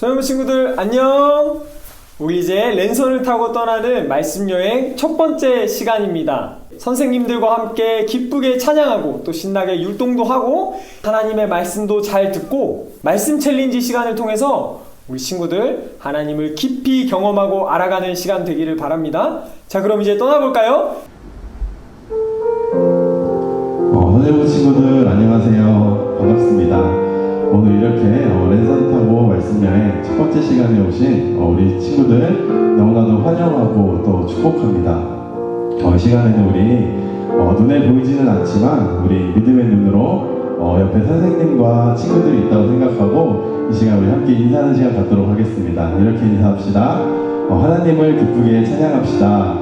소형 친구들 안녕! 우리 이제 랜선을 타고 떠나는 말씀 여행 첫 번째 시간입니다. 선생님들과 함께 기쁘게 찬양하고 또 신나게 율동도 하고 하나님의 말씀도 잘 듣고 말씀 챌린지 시간을 통해서 우리 친구들 하나님을 깊이 경험하고 알아가는 시간 되기를 바랍니다. 자, 그럼 이제 떠나볼까요? 어, 선생님 친구들 안녕하세요. 반갑습니다. 번째 시간에 오신 어, 우리 친구들 너무나도 환영하고 또 축복합니다. 어, 이 시간에는 우리 어, 눈에 보이지는 않지만 우리 믿음의 눈으로 어, 옆에 선생님과 친구들이 있다고 생각하고 이 시간 우리 함께 인사하는 시간 갖도록 하겠습니다. 이렇게 인사합시다. 어, 하나님을 기쁘게 찬양합시다.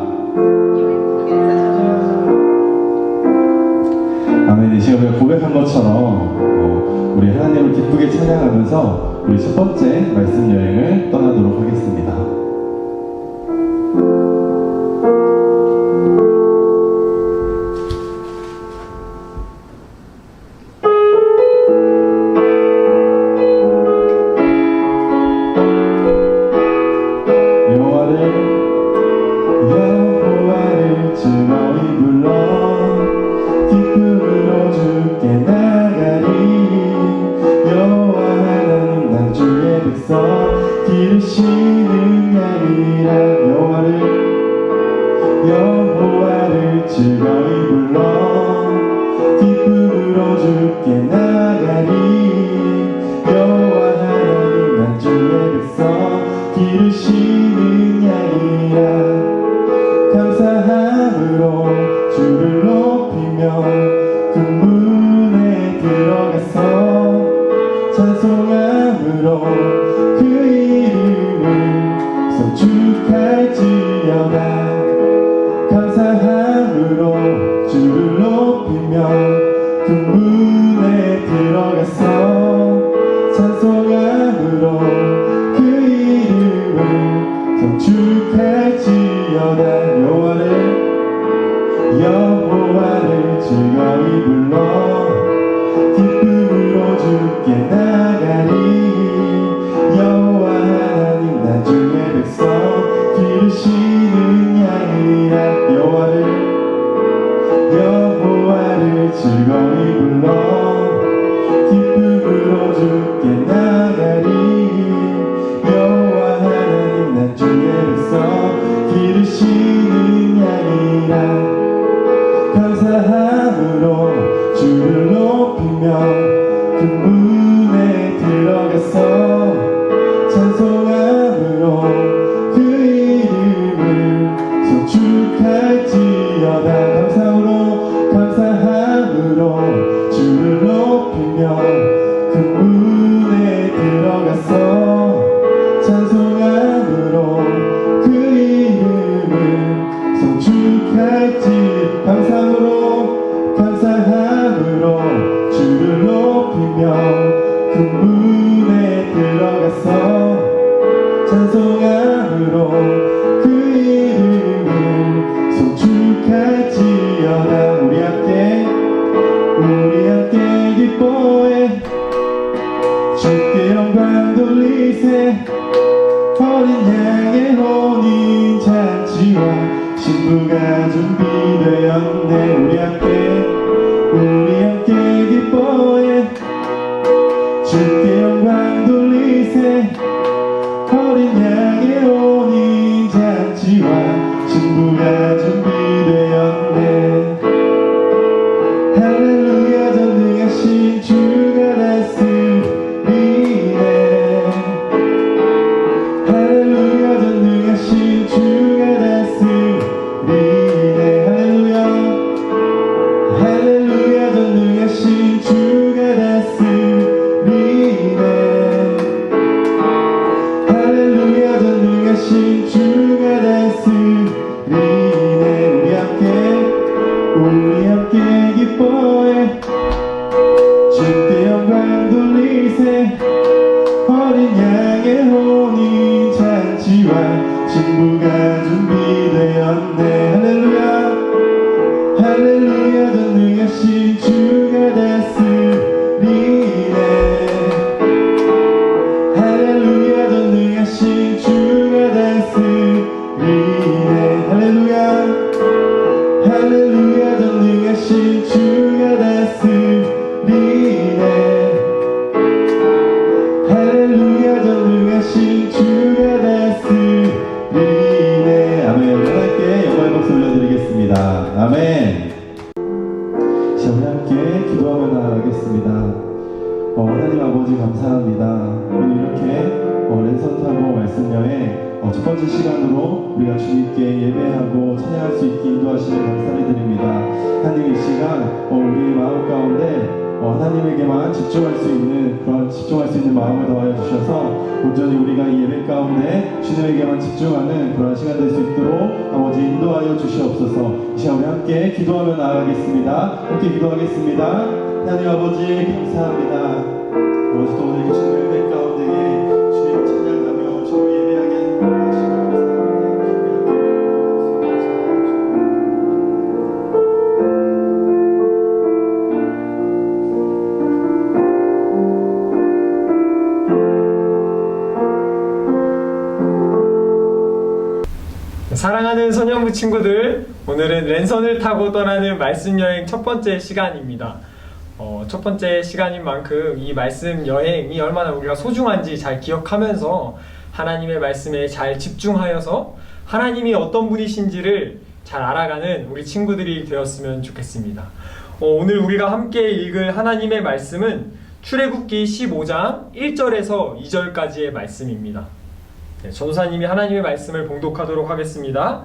아멘. 이 시간 우리가 고백한 것처럼 어, 우리 하나님을 기쁘게 찬양하면서 우리 첫 번째 말씀 여행을 떠나도록 하겠습니다. 백성 기르시는 양이라 여호와를 여호와를 즐거이 찬송 돌리세 어린 양의 혼인 잔치와 신부가 준비되었네. 우리 함께 우리 함께 기뻐해. 주께 영광 돌리세. 어린 양의 혼인 잔치와 신부가 전능 마음을 더하여 주셔서 온전히 우리가 이 예배 가운데 주님에게만 집중하는 그런 시간 될 수 있도록 아버지 인도하여 주시옵소서. 이 시간 우리 함께 기도하며 나아가겠습니다. 함께 기도하겠습니다. 하나님 아버지 감사합니다. 또 오늘 이렇게 주님 예 사랑하는 소년부 친구들, 오늘은 랜선을 타고 떠나는 말씀 여행 첫 번째 시간입니다. 어, 첫 번째 시간인 만큼 이 말씀 여행이 얼마나 우리가 소중한지 잘 기억하면서 하나님의 말씀에 잘 집중하여서 하나님이 어떤 분이신지를 잘 알아가는 우리 친구들이 되었으면 좋겠습니다. 어, 오늘 우리가 함께 읽을 하나님의 말씀은 출애굽기 15장 1절에서 2절까지의 말씀입니다. 네, 전도사님이 하나님의 말씀을 봉독하도록 하겠습니다.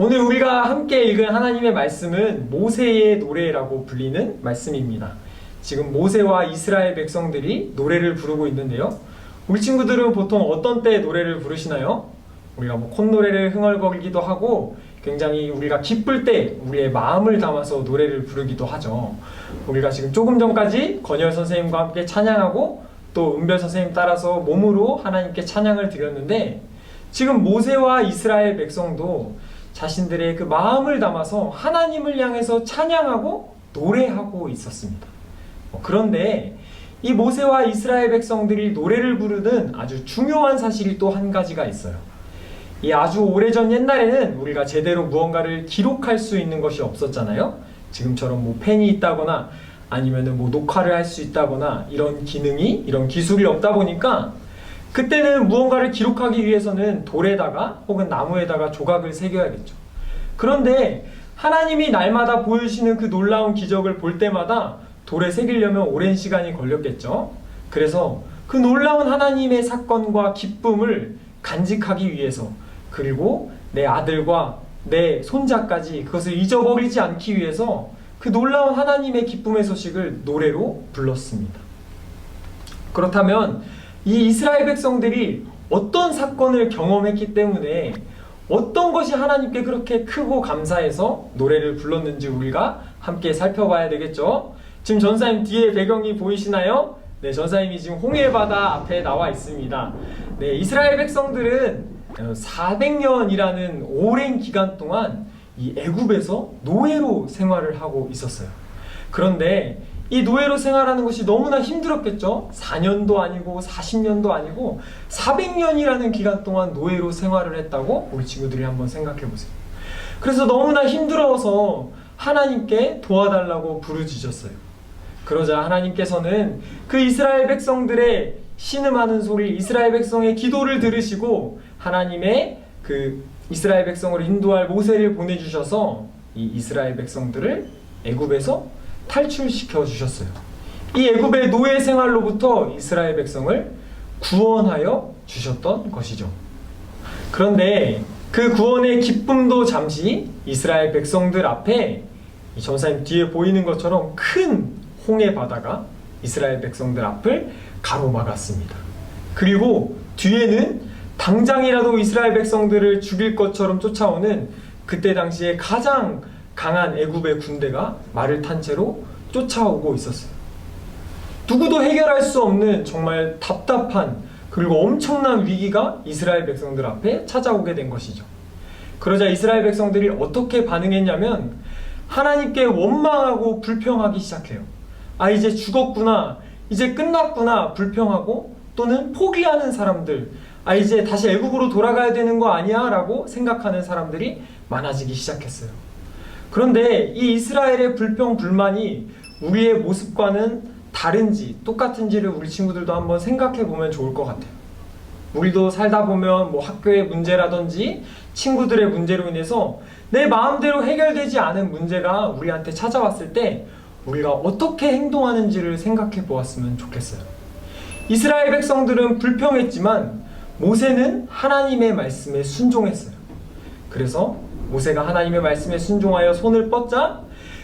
오늘 우리가 함께 읽은 하나님의 말씀은 모세의 노래라고 불리는 말씀입니다. 지금 모세와 이스라엘 백성들이 노래를 부르고 있는데요. 우리 친구들은 보통 어떤 때 노래를 부르시나요? 우리가 뭐 콧노래를 흥얼거리기도 하고 굉장히 우리가 기쁠 때 우리의 마음을 담아서 노래를 부르기도 하죠. 우리가 지금 조금 전까지 건열 선생님과 함께 찬양하고 또 은별 선생님 따라서 몸으로 하나님께 찬양을 드렸는데 지금 모세와 이스라엘 백성도 자신들의 그 마음을 담아서 하나님을 향해서 찬양하고 노래하고 있었습니다. 어, 그런데 이 모세와 이스라엘 백성들이 노래를 부르는 아주 중요한 사실이 또 한 가지가 있어요. 이 아주 오래전 옛날에는 우리가 제대로 무언가를 기록할 수 있는 것이 없었잖아요. 지금처럼 뭐 펜이 있다거나 아니면은 뭐 녹화를 할 수 있다거나 이런 기능이 이런 기술이 없다 보니까 그때는 무언가를 기록하기 위해서는 돌에다가 혹은 나무에다가 조각을 새겨야겠죠. 그런데 하나님이 날마다 보여주시는 그 놀라운 기적을 볼 때마다 돌에 새기려면 오랜 시간이 걸렸겠죠. 그래서 그 놀라운 하나님의 사건과 기쁨을 간직하기 위해서 그리고 내 아들과 내 손자까지 그것을 잊어버리지 않기 위해서 그 놀라운 하나님의 기쁨의 소식을 노래로 불렀습니다. 그렇다면 이 이스라엘 백성들이 어떤 사건을 경험했기 때문에 어떤 것이 하나님께 그렇게 크고 감사해서 노래를 불렀는지 우리가 함께 살펴봐야 되겠죠. 지금 전사님 뒤에 배경이 보이시나요? 네, 전사님이 지금 홍해바다 앞에 나와 있습니다. 네, 이스라엘 백성들은 400년이라는 오랜 기간 동안 이 애굽에서 노예로 생활을 하고 있었어요. 그런데 이 노예로 생활하는 것이 너무나 힘들었겠죠? 4년도 아니고 40년도 아니고 400년이라는 기간 동안 노예로 생활을 했다고 우리 친구들이 한번 생각해 보세요. 그래서 너무나 힘들어서 하나님께 도와달라고 부르짖었어요. 그러자 하나님께서는 그 이스라엘 백성들의 신음하는 소리, 이스라엘 백성의 기도를 들으시고 하나님의 그 이스라엘 백성을 인도할 모세를 보내주셔서 이 이스라엘 백성들을 애굽에서 탈출시켜 주셨어요. 이 애굽의 노예 생활로부터 이스라엘 백성을 구원하여 주셨던 것이죠. 그런데 그 구원의 기쁨도 잠시 이스라엘 백성들 앞에 이 전사님 뒤에 보이는 것처럼 큰 홍해 바다가 이스라엘 백성들 앞을 가로막았습니다. 그리고 뒤에는 당장이라도 이스라엘 백성들을 죽일 것처럼 쫓아오는 그때 당시에 가장 강한 애굽의 군대가 말을 탄 채로 쫓아오고 있었어요. 누구도 해결할 수 없는 정말 답답한 그리고 엄청난 위기가 이스라엘 백성들 앞에 찾아오게 된 것이죠. 그러자 이스라엘 백성들이 어떻게 반응했냐면 하나님께 원망하고 불평하기 시작해요. 아 이제 죽었구나. 이제 끝났구나. 불평하고 또는 포기하는 사람들, 아 이제 다시 애국으로 돌아가야 되는 거 아니야 라고 생각하는 사람들이 많아지기 시작했어요. 그런데 이 이스라엘의 불평 불만이 우리의 모습과는 다른지 똑같은지를 우리 친구들도 한번 생각해 보면 좋을 것 같아요. 우리도 살다 보면 뭐 학교의 문제라든지 친구들의 문제로 인해서 내 마음대로 해결되지 않은 문제가 우리한테 찾아왔을 때 우리가 어떻게 행동하는지를 생각해 보았으면 좋겠어요. 이스라엘 백성들은 불평했지만 모세는 하나님의 말씀에 순종했어요. 그래서 모세가 하나님의 말씀에 순종하여 손을 뻗자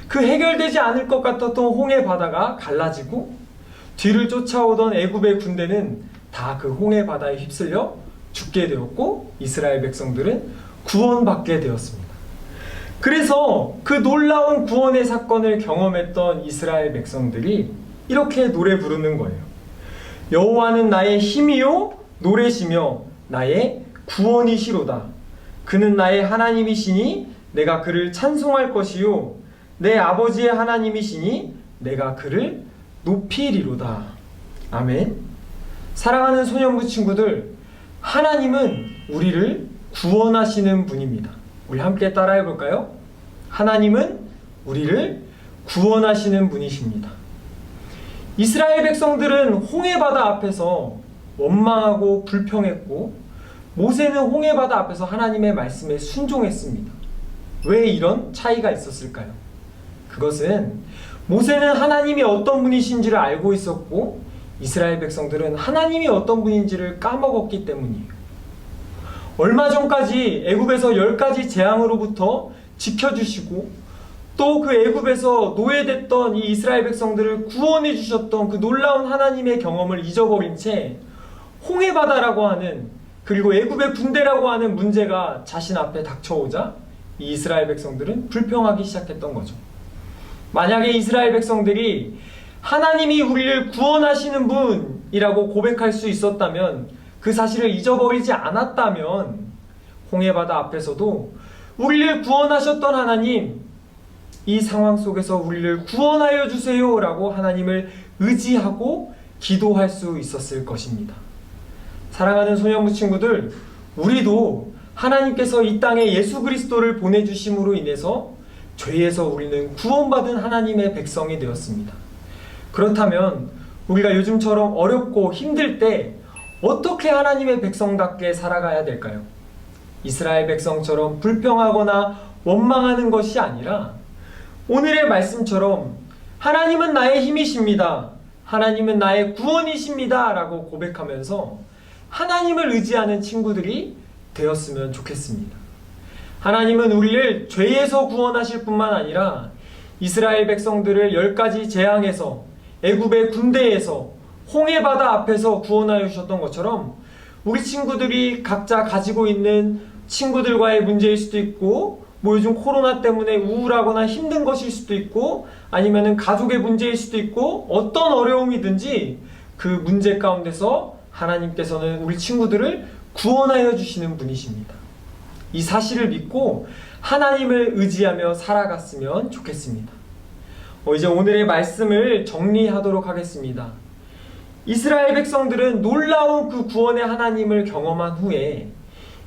그 해결되지 않을 것 같았던 홍해 바다가 갈라지고 뒤를 쫓아오던 애굽의 군대는 다 그 홍해 바다에 휩쓸려 죽게 되었고 이스라엘 백성들은 구원받게 되었습니다. 그래서 그 놀라운 구원의 사건을 경험했던 이스라엘 백성들이 이렇게 노래 부르는 거예요. 여호와는 나의 힘이요 노래시며 나의 구원이시로다. 그는 나의 하나님이시니 내가 그를 찬송할 것이요 내 아버지의 하나님이시니 내가 그를 높이리로다. 아멘. 사랑하는 소년부 친구들, 하나님은 우리를 구원하시는 분입니다. 우리 함께 따라해 볼까요? 하나님은 우리를 구원하시는 분이십니다. 이스라엘 백성들은 홍해 바다 앞에서 원망하고 불평했고 모세는 홍해 바다 앞에서 하나님의 말씀에 순종했습니다. 왜 이런 차이가 있었을까요? 그것은 모세는 하나님이 어떤 분이신지를 알고 있었고 이스라엘 백성들은 하나님이 어떤 분인지를 까먹었기 때문이에요. 얼마 전까지 애굽에서 열 가지 재앙으로부터 지켜주시고 또 그 애굽에서 노예됐던 이 이스라엘 백성들을 구원해 주셨던 그 놀라운 하나님의 경험을 잊어버린 채 홍해바다라고 하는 그리고 애굽의 군대라고 하는 문제가 자신 앞에 닥쳐오자 이 이스라엘 백성들은 불평하기 시작했던 거죠. 만약에 이스라엘 백성들이 하나님이 우리를 구원하시는 분이라고 고백할 수 있었다면 그 사실을 잊어버리지 않았다면 홍해바다 앞에서도 우리를 구원하셨던 하나님 이 상황 속에서 우리를 구원하여 주세요라고 하나님을 의지하고 기도할 수 있었을 것입니다. 사랑하는 소년부 친구들, 우리도 하나님께서 이 땅에 예수 그리스도를 보내주심으로 인해서 죄에서 우리는 구원받은 하나님의 백성이 되었습니다. 그렇다면 우리가 요즘처럼 어렵고 힘들 때 어떻게 하나님의 백성답게 살아가야 될까요? 이스라엘 백성처럼 불평하거나 원망하는 것이 아니라 오늘의 말씀처럼 하나님은 나의 힘이십니다. 하나님은 나의 구원이십니다. 라고 고백하면서 하나님을 의지하는 친구들이 되었으면 좋겠습니다. 하나님은 우리를 죄에서 구원하실 뿐만 아니라 이스라엘 백성들을 열 가지 재앙에서 애굽의 군대에서 홍해 바다 앞에서 구원하여 주셨던 것처럼 우리 친구들이 각자 가지고 있는 친구들과의 문제일 수도 있고 뭐 요즘 코로나 때문에 우울하거나 힘든 것일 수도 있고 아니면은 가족의 문제일 수도 있고 어떤 어려움이든지 그 문제 가운데서 하나님께서는 우리 친구들을 구원하여 주시는 분이십니다. 이 사실을 믿고 하나님을 의지하며 살아갔으면 좋겠습니다. 어, 이제 오늘의 말씀을 정리하도록 하겠습니다. 이스라엘 백성들은 놀라운 그 구원의 하나님을 경험한 후에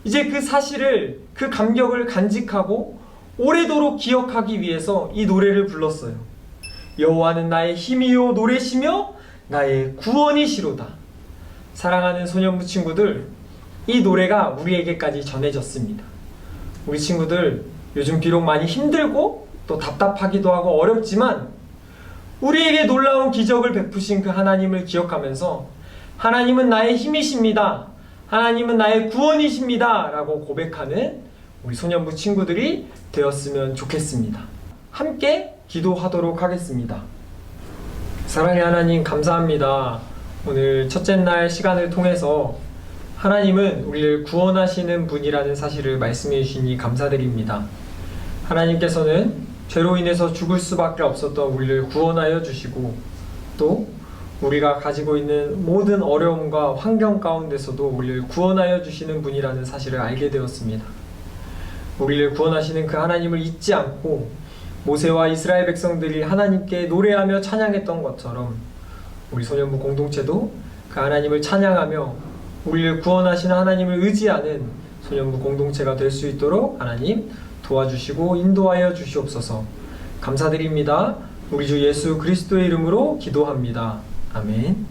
이제 그 사실을 그 감격을 간직하고 오래도록 기억하기 위해서 이 노래를 불렀어요. 여호와는 나의 힘이요 노래시며 나의 구원이시로다. 사랑하는 소년부 친구들, 이 노래가 우리에게까지 전해졌습니다. 우리 친구들 요즘 비록 많이 힘들고 또 답답하기도 하고 어렵지만 우리에게 놀라운 기적을 베푸신 그 하나님을 기억하면서 하나님은 나의 힘이십니다. 하나님은 나의 구원이십니다. 라고 고백하는 우리 소년부 친구들이 되었으면 좋겠습니다. 함께 기도하도록 하겠습니다. 사랑의 하나님 감사합니다. 오늘 첫째 날 시간을 통해서 하나님은 우리를 구원하시는 분이라는 사실을 말씀해 주시니 감사드립니다. 하나님께서는 죄로 인해서 죽을 수밖에 없었던 우리를 구원하여 주시고 또 우리가 가지고 있는 모든 어려움과 환경 가운데서도 우리를 구원하여 주시는 분이라는 사실을 알게 되었습니다. 우리를 구원하시는 그 하나님을 잊지 않고 모세와 이스라엘 백성들이 하나님께 노래하며 찬양했던 것처럼 우리 소년부 공동체도 그그 하나님을 찬양하며 우리를 구원하시는 하나님을 의지하는 소년부 공동체가 될 수 있도록 하나님 도와주시고 인도하여 주시옵소서. 감사드립니다. 우리 주 예수 그리스도의 이름으로 기도합니다. 아멘.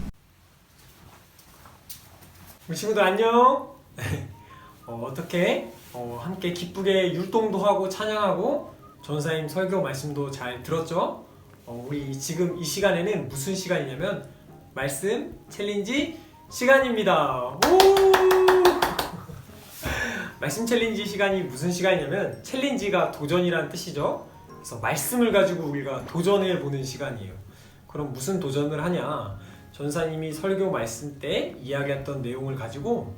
우리 친구들 안녕. 어, 어떻게 어, 함께 기쁘게 율동도 하고 찬양하고 전사님 설교 말씀도 잘 들었죠? 어, 우리 지금 이 시간에는 무슨 시간이냐면 말씀 챌린지 시간입니다. 오! 말씀 챌린지 시간이 무슨 시간이냐면 챌린지가 도전이라는 뜻이죠. 그래서 말씀을 가지고 우리가 도전해 보는 시간이에요. 그럼 무슨 도전을 하냐? 전사님이 설교 말씀 때 이야기했던 내용을 가지고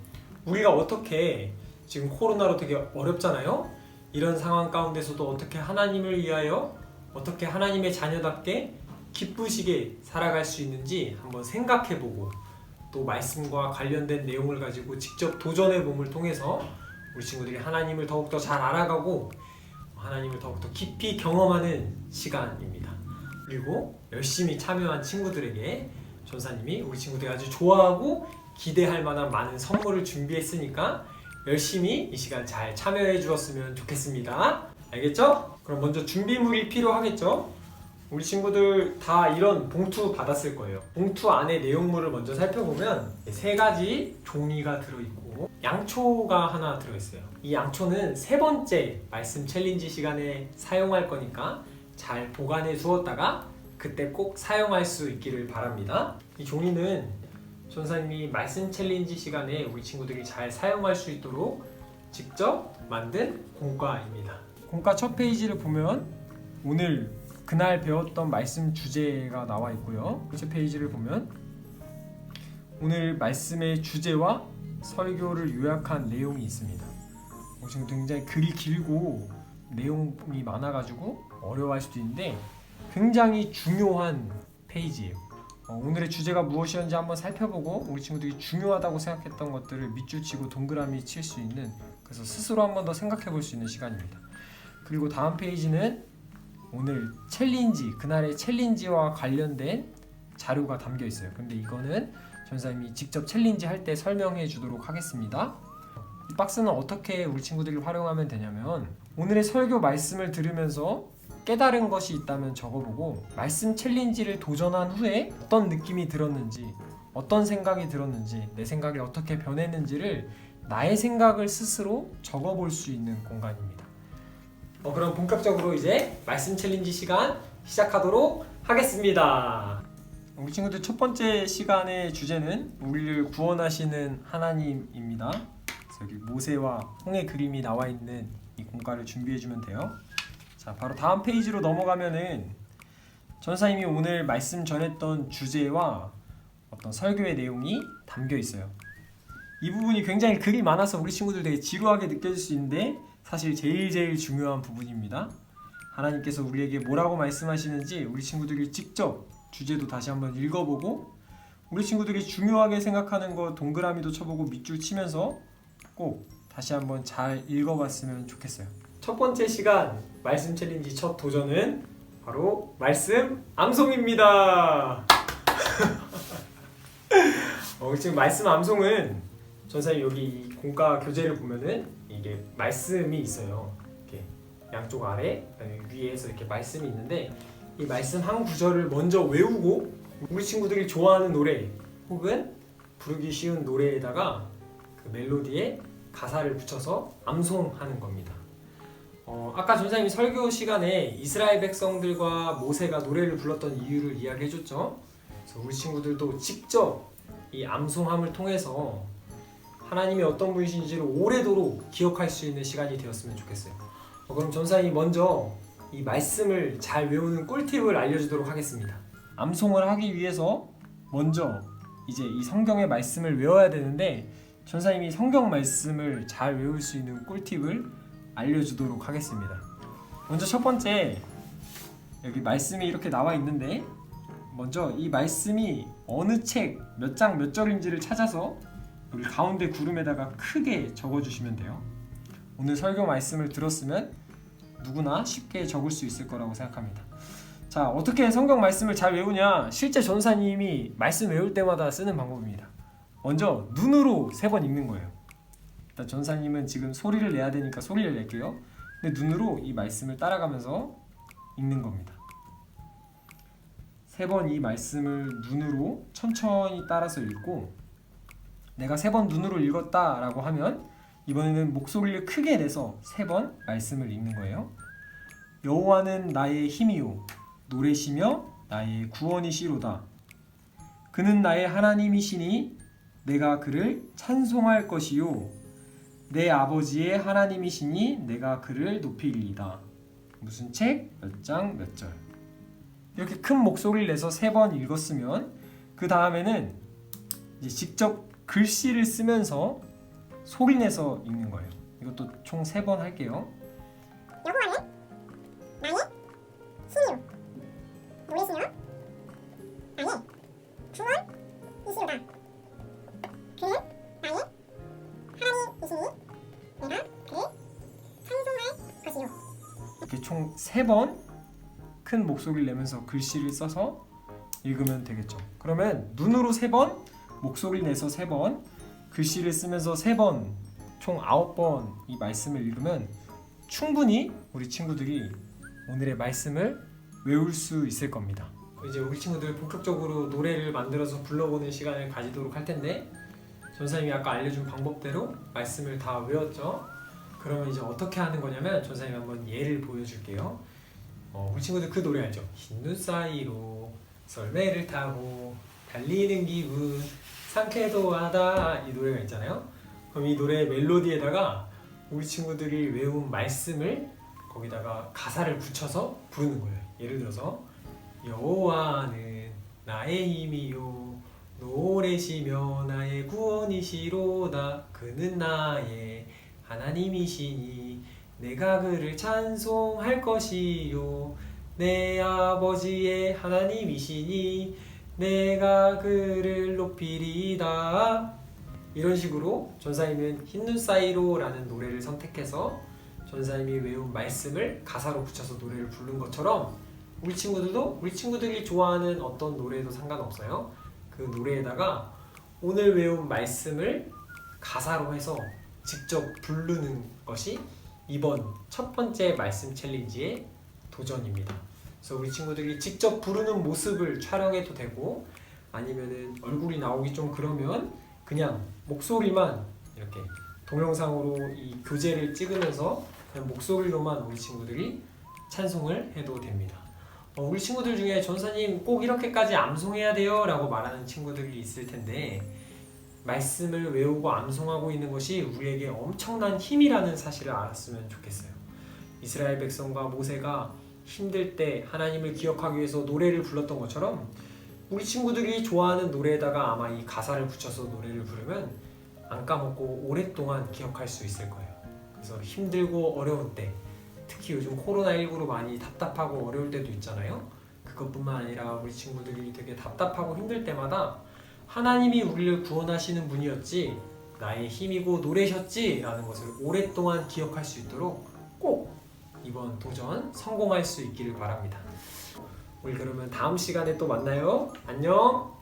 우리가 어떻게 지금 코로나로 되게 어렵잖아요. 이런 상황 가운데서도 어떻게 하나님을 위하여 어떻게 하나님의 자녀답게 기쁘시게 살아갈 수 있는지 한번 생각해 보고 또 말씀과 관련된 내용을 가지고 직접 도전해 봄을 통해서 우리 친구들이 하나님을 더욱더 잘 알아가고 하나님을 더욱더 깊이 경험하는 시간입니다. 그리고 열심히 참여한 친구들에게 전사님이 우리 친구들이 아주 좋아하고 기대할 만한 많은 선물을 준비했으니까 열심히 이 시간 잘 참여해 주었으면 좋겠습니다. 알겠죠? 그럼 먼저 준비물이 필요하겠죠? 우리 친구들 다 이런 봉투 받았을 거예요. 봉투 안에 내용물을 먼저 살펴보면 세 가지 종이가 들어있고 양초가 하나 들어있어요. 이 양초는 세 번째 말씀 챌린지 시간에 사용할 거니까 잘 보관해 두었다가 그때 꼭 사용할 수 있기를 바랍니다. 이 종이는 전사님이 말씀 챌린지 시간에 우리 친구들이 잘 사용할 수 있도록 직접 만든 공과입니다. 공과 첫 페이지를 보면 오늘 그날 배웠던 말씀 주제가 나와 있고요. 번째 페이지를 보면 오늘 말씀의 주제와 설교를 요약한 내용이 있습니다. 어, 지금 굉장히 글이 길고 내용이 많아가지고 어려워할 수도 있는데 굉장히 중요한 페이지예요. 어, 오늘의 주제가 무엇이었는지 한번 살펴보고 우리 친구들이 중요하다고 생각했던 것들을 밑줄 치고 동그라미 칠 수 있는 그래서 스스로 한번 더 생각해 볼 수 있는 시간입니다. 그리고 다음 페이지는 오늘 챌린지 그날의 챌린지와 관련된 자료가 담겨 있어요. 근데 이거는 전사님이 직접 챌린지 할 때 설명해 주도록 하겠습니다. 이 박스는 어떻게 우리 친구들이 활용하면 되냐면 오늘의 설교 말씀을 들으면서 깨달은 것이 있다면 적어보고 말씀 챌린지를 도전한 후에 어떤 느낌이 들었는지 어떤 생각이 들었는지 내 생각이 어떻게 변했는지를 나의 생각을 스스로 적어볼 수 있는 공간입니다. 어, 그럼 본격적으로 이제 말씀 챌린지 시간 시작하도록 하겠습니다. 우리 친구들 첫 번째 시간의 주제는 우리를 구원하시는 하나님입니다. 여기 모세와 홍의 그림이 나와 있는 이 공과를 준비해 주면 돼요. 자, 바로 다음 페이지로 넘어가면은 전사님이 오늘 말씀 전했던 주제와 어떤 설교의 내용이 담겨 있어요. 이 부분이 굉장히 글이 많아서 우리 친구들 되게 지루하게 느껴질 수 있는데 사실 제일 제일 중요한 부분입니다. 하나님께서 우리에게 뭐라고 말씀하시는지 우리 친구들이 직접 주제도 다시 한번 읽어보고 우리 친구들이 중요하게 생각하는 거 동그라미도 쳐보고 밑줄 치면서 꼭 다시 한번 잘 읽어봤으면 좋겠어요. 첫 번째 시간 말씀 챌린지 첫 도전은 바로 말씀 암송입니다. 어, 지금 말씀 암송은 전사님 여기 이 공과 교재를 보면은 이게 말씀이 있어요. 이렇게 양쪽 아래 위에서 이렇게 말씀이 있는데 이 말씀 한 구절을 먼저 외우고 우리 친구들이 좋아하는 노래 혹은 부르기 쉬운 노래에다가 그 멜로디에 가사를 붙여서 암송하는 겁니다. 어, 아까 전사님이 설교 시간에 이스라엘 백성들과 모세가 노래를 불렀던 이유를 이야기해줬죠. 그래서 우리 친구들도 직접 이 암송함을 통해서 하나님이 어떤 분이신지를 오래도록 기억할 수 있는 시간이 되었으면 좋겠어요. 어, 그럼 전사님이 먼저 이 말씀을 잘 외우는 꿀팁을 알려주도록 하겠습니다. 암송을 하기 위해서 먼저 이제 이 성경의 말씀을 외워야 되는데 전사님이 성경 말씀을 잘 외울 수 있는 꿀팁을 알려주도록 하겠습니다. 먼저 첫 번째 여기 말씀이 이렇게 나와 있는데 먼저 이 말씀이 어느 책 몇 장 몇 절인지를 찾아서 여기 가운데 구름에다가 크게 적어주시면 돼요. 오늘 설교 말씀을 들었으면 누구나 쉽게 적을 수 있을 거라고 생각합니다. 자, 어떻게 성경 말씀을 잘 외우냐? 실제 전사님이 말씀 외울 때마다 쓰는 방법입니다. 먼저 눈으로 세 번 읽는 거예요. 일단 전사님은 지금 소리를 내야 되니까 소리를 낼게요. 근데 눈으로 이 말씀을 따라가면서 읽는 겁니다. 세 번 이 말씀을 눈으로 천천히 따라서 읽고 내가 세 번 눈으로 읽었다라고 하면 이번에는 목소리를 크게 내서 세 번 말씀을 읽는 거예요. 여호와는 나의 힘이요 노래시며 나의 구원이시로다. 그는 나의 하나님이시니 내가 그를 찬송할 것이요 내 아버지의 하나님이시니 내가 그를 높이리이다. 무슨 책? 몇 장? 몇 절? 이렇게 큰 목소리를 내서 세 번 읽었으면 그 다음에는 직접 글씨를 쓰면서 소리 내서 읽는 거예요. 이것도 총 세 번 할게요. 여호와는 나의 힘이요 노래시며 나의 구원이시로다 그는 나의 하나님이시니 내가 그를 찬송할 것이요 이렇게 총 세 번 큰 목소리를 내면서 글씨를 써서 읽으면 되겠죠. 그러면 눈으로 세 번, 목소리를 내서 세 번, 글씨를 쓰면서 세 번, 총 아홉 번 이 말씀을 읽으면 충분히 우리 친구들이 오늘의 말씀을 외울 수 있을 겁니다. 이제 우리 친구들 본격적으로 노래를 만들어서 불러보는 시간을 가지도록 할 텐데 전사님이 아까 알려준 방법대로 말씀을 다 외웠죠. 그러면 이제 어떻게 하는 거냐면 전사님이 한번 예를 보여줄게요. 어, 우리 친구들 그 노래 알죠? 흰 눈 사이로 썰매를 타고 달리는 기분 상쾌도 하다 이 노래가 있잖아요. 그럼 이 노래 멜로디에다가 우리 친구들이 외운 말씀을 거기다가 가사를 붙여서 부르는 거예요. 예를 들어서 여호와는 나의 힘이요 노래시며 나의 구원이시로다 그는 나의 하나님이시니 내가 그를 찬송할 것이요 내 아버지의 하나님이시니 내가 그를 높이리다 이런 식으로 전사님은 흰눈 사이로라는 노래를 선택해서 전사님이 외운 말씀을 가사로 붙여서 노래를 부른 것처럼 우리 친구들도 우리 친구들이 좋아하는 어떤 노래도 상관없어요. 그 노래에다가 오늘 외운 말씀을 가사로 해서 직접 부르는 것이 이번 첫 번째 말씀 챌린지의 도전입니다. 그래서 우리 친구들이 직접 부르는 모습을 촬영해도 되고 아니면은 얼굴이 나오기 좀 그러면 그냥 목소리만 이렇게 동영상으로 이 교재를 찍으면서 그냥 목소리로만 우리 친구들이 찬송을 해도 됩니다. 어, 우리 친구들 중에 전사님 꼭 이렇게까지 암송해야 돼요 라고 말하는 친구들이 있을 텐데 말씀을 외우고 암송하고 있는 것이 우리에게 엄청난 힘이라는 사실을 알았으면 좋겠어요. 이스라엘 백성과 모세가 힘들 때 하나님을 기억하기 위해서 노래를 불렀던 것처럼 우리 친구들이 좋아하는 노래에다가 아마 이 가사를 붙여서 노래를 부르면 안 까먹고 오랫동안 기억할 수 있을 거예요. 그래서 힘들고 어려운 때 특히 요즘 코로나19로 많이 답답하고 어려울 때도 있잖아요. 그것뿐만 아니라 우리 친구들이 되게 답답하고 힘들 때마다 하나님이 우리를 구원하시는 분이었지 나의 힘이고 노래셨지 라는 것을 오랫동안 기억할 수 있도록 꼭 이번 도전 성공할 수 있기를 바랍니다. 우리 그러면 다음 시간에 또 만나요. 안녕!